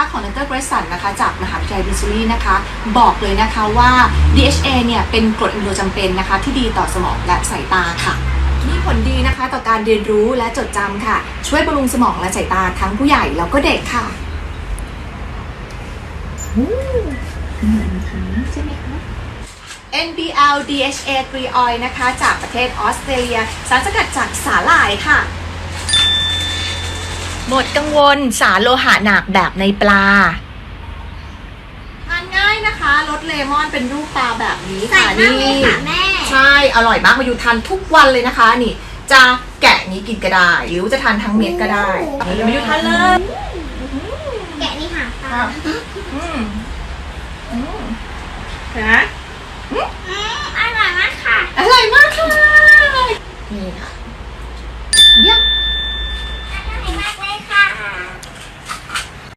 นะคะของดรเบรสันนะคะจากมหาวิทยาลัยมิสซูรีนะคะ บอกเลยนะคะว่า DHA เนี่ยเป็นกรดอะมิโนจำเป็นนะคะ ที่ดีต่อสมองและสายตาค่ะมีผลดีนะคะต่อการเรียนรู้และจดจำค่ะ ช่วยบำรุงสมองและสายตาทั้งผู้ใหญ่แล้วก็เด็กค่ะ NBL DHA กรีออยนะคะ จากประเทศออสเตรเลีย สารสกัดจากสาหร่ายค่ะ หมดกังวลสารโลหะหนักแบบในปลาทานง่ายนะคะรสเลมอนเป็นรูปปลาแบบนี้ใส่ค่ะมากเลยค่ะแม่ ใช่อร่อยมากมาอยู่ทานทุกวันเลยนะคะ นี่ จะแกะนี้กินก็ได้ หรือว่าจะทานทั้งเม็ดก็ได้โอ้โห นี่มาอยู่ทานเลยแกะนี่ค่ะค่ะอืมอืมเห็นไหมอืมอร่อยมากค่ะ อร่อยมากค่ะนี่ค่ะ